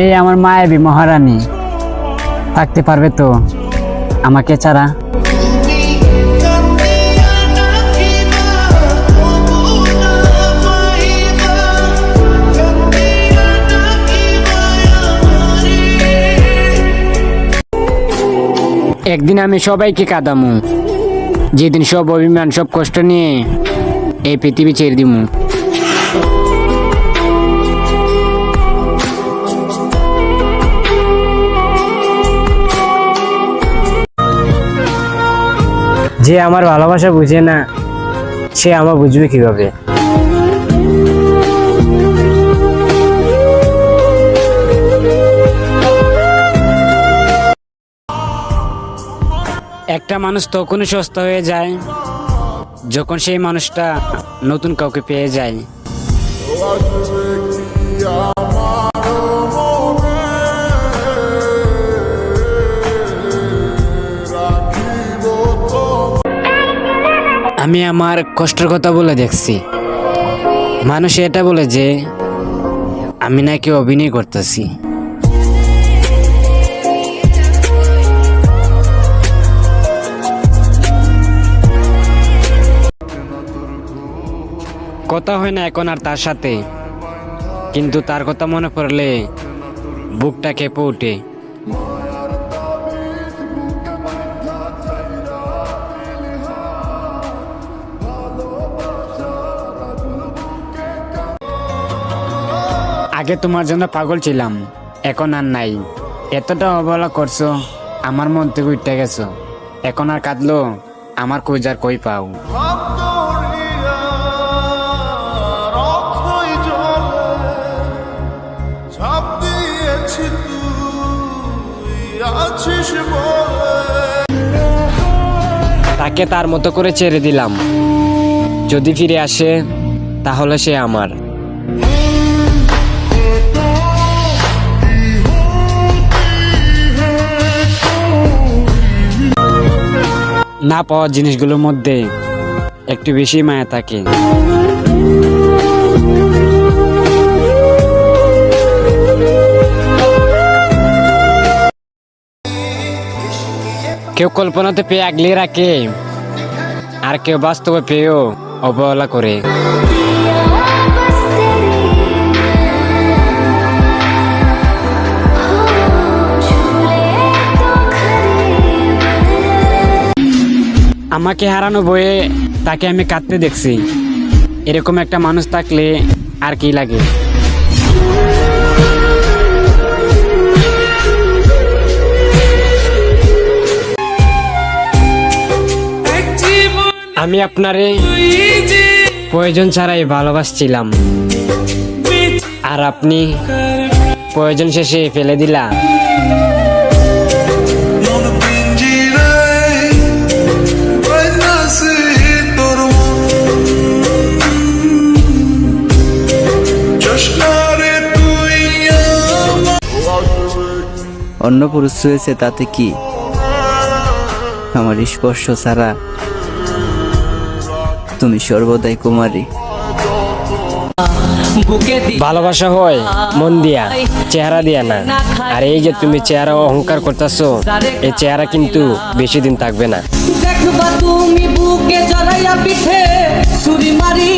এই আমার মায়াবী মহারানী। থাকতে পারবে তো? আমাকে ছাড়া? একদিন আমি সবাইকে কাঁদামু। যেদিন সব অভিমান, সব কষ্ট নিয়ে এই পৃথিবী ছেড়ে দিমু। যে আমার ভালোবাসা বুঝে না, সে আমার বুঝবে কীভাবে? একটা মানুষ তখনই সস্তা হয়ে যায় যখন সেই মানুষটা নতুন কাউকে পেয়ে যায়। আমি আমার কষ্টের কথা বলে দেখছি। মানুষ এটা বলে যে, আমি নাকি অভিনয় করতেছি। কথা হয় না এখন আর তার সাথে। কিন্তু তার কথা মনে পড়লে বুকটা কেঁপে ওঠে। আগে তোমার জন্য পাগল ছিলাম, এখন আর নাই। এতটা অবহেলা করছ, আমার মন থেকে উঠে গেছো। এখন আর কাঁদলো, আমার কইজার কই পাও? তাকে তার মতো করে ছেড়ে দিলাম। যদি ফিরে আসে, তাহলে সে আমার। না পাওয়া জিনিসগুলোর মধ্যে একটু বেশি মায়া থাকে। কেউ কল্পনাতে পেয়ে আগলে রাখে, আর কেউ বাস্তবে পেয়েও অবহেলা করে। আমাকে হারানো বয়ে তাকে আমি কাঁদতে দেখছি। এরকম একটা মানুষ থাকলে আর কি লাগে? আমি আপনারে প্রয়োজন ছাড়াই ভালোবাসছিলাম। আর আপনি প্রয়োজন শেষে ফেলে দিলা। অন্য পুরুষ রয়েছে তাতে কি? আমার স্পর্শ ছাড়া তুমি সর্বদাই কুমারী। ভালোবাসা হয় মন দিয়া চেহারা দিয়া না। আর এই যে তুমি চেহারা অহংকার করতেছো এই চেহারা কিন্তু বেশি দিন থাকবে না। দেখবা তুমি বুকে জড়াইয়া পিঠে ছুরি মারিবে